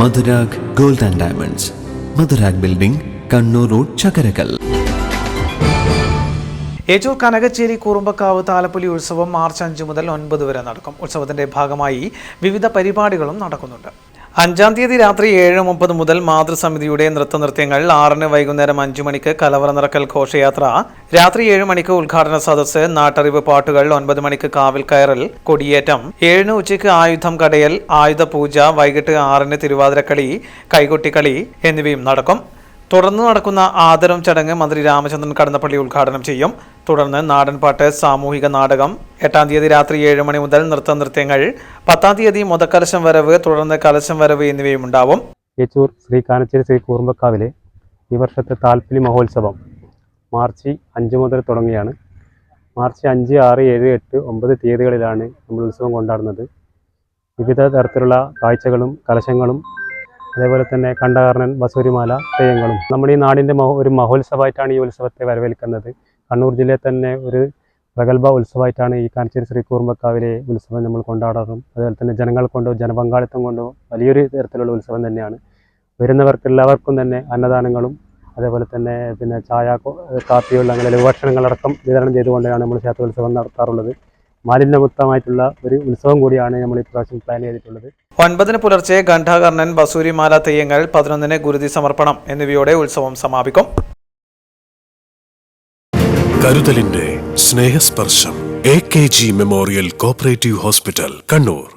Madhurag gold and diamonds. Madhurag building Kannur road Chakkarakkal. ഏറ്റവും കനകച്ചേരി കുറുമ്പക്കാവ് താലപ്പൊലി ഉത്സവം March അഞ്ച് മുതൽ ഒൻപത് വരെ നടക്കും. ഉത്സവത്തിന്റെ ഭാഗമായി വിവിധ പരിപാടികളും നടക്കുന്നുണ്ട്. അഞ്ചാം തീയതി രാത്രി ഏഴ് മുപ്പത് മുതൽ മാതൃസമിതിയുടെ നൃത്തനൃത്യങ്ങൾ ആറിന് വൈകുന്നേരം അഞ്ചു മണിക്ക് കലവറ നിറക്കൽ ഘോഷയാത്ര രാത്രി ഏഴ് മണിക്ക് ഉദ്ഘാടന സദസ്സ് നാട്ടറിവ് പാട്ടുകൾ ഒൻപത് മണിക്ക് കാവിൽ കയറൽ കൊടിയേറ്റം ഏഴിന് ഉച്ചയ്ക്ക് ആയുധം കടയൽ ആയുധ പൂജ വൈകിട്ട് ആറിന് തിരുവാതിരക്കളി കൈകൊട്ടിക്കളി എന്നിവയും നടക്കും. തുടർന്ന് നടക്കുന്ന ആദരം ചടങ്ങ് മന്ത്രി രാമചന്ദ്രൻ കടന്നപ്പള്ളി ഉദ്ഘാടനം ചെയ്യും. തുടർന്ന് നാടൻപാട്ട് സാമൂഹിക നാടകം എട്ടാം തീയതി രാത്രി ഏഴ് മണി മുതൽ നൃത്ത നൃത്യങ്ങൾ പത്താം തീയതി മുതക്കലശം വരവ് തുടർന്ന് കലശം വരവ് എന്നിവയും ഉണ്ടാവും. ഏച്ചൂർ ശ്രീ കാനച്ചേരി ശ്രീ കൂർമ്പക്കാവിലെ ഈ വർഷത്തെ താൽപ്പര്യ മഹോത്സവം മാർച്ച് അഞ്ച് മുതൽ തുടങ്ങിയാണ്. മാർച്ച് അഞ്ച് ആറ് ഏഴ് എട്ട് ഒമ്പത് തീയതികളിലാണ് നമ്മൾ ഉത്സവം കൊണ്ടാടുന്നത്. വിവിധ തരത്തിലുള്ള കാഴ്ചകളും കലശങ്ങളും അതേപോലെ തന്നെ കണ്ടകാരണൻ ബസൂരിമാല തെയ്യങ്ങളും. നമ്മുടെ ഈ നാടിന്റെ ഒരു മഹോത്സവമായിട്ടാണ് ഈ ഉത്സവത്തെ വരവേൽക്കുന്നത്. കണ്ണൂർ ജില്ലയിൽ തന്നെ ഒരു പ്രഗത്ഭ ഉത്സവമായിട്ടാണ് ഈ കാഞ്ചേരി ശ്രീ കൂർമ്പക്കാവിലെ ഉത്സവം നമ്മൾ കൊണ്ടാടാറും. അതുപോലെ തന്നെ ജനങ്ങൾ കൊണ്ടോ ജനപങ്കാളിത്തം കൊണ്ടോ വലിയൊരു തരത്തിലുള്ള ഉത്സവം തന്നെയാണ്. വരുന്നവർക്ക് എല്ലാവർക്കും തന്നെ അന്നദാനങ്ങളും അതേപോലെ തന്നെ പിന്നെ ചായ കാപ്പിയുള്ള അങ്ങനെ ലഘുഭക്ഷണങ്ങളടക്കം വിതരണം ചെയ്തുകൊണ്ടാണ് നമ്മൾ ക്ഷേത്രോത്സവം നടത്താറുള്ളത്. മാലിന്യമുക്തമായിട്ടുള്ള ഒരു ഉത്സവം കൂടിയാണ് നമ്മൾ ഇപ്രാവശ്യം പ്ലാൻ ചെയ്തിട്ടുള്ളത്. ഒൻപതിന് പുലർച്ചെ ഘണ്ഠാകർണൻ ബസൂരിമാല തെയ്യങ്ങൾ പതിനൊന്നിന് ഗുരുതി സമർപ്പണം എന്നിവയോടെ ഉത്സവം സമാപിക്കും. കരുതലിന്റെ സ്നേഹസ്പർശം A K G memorial cooperative hospital Kannur.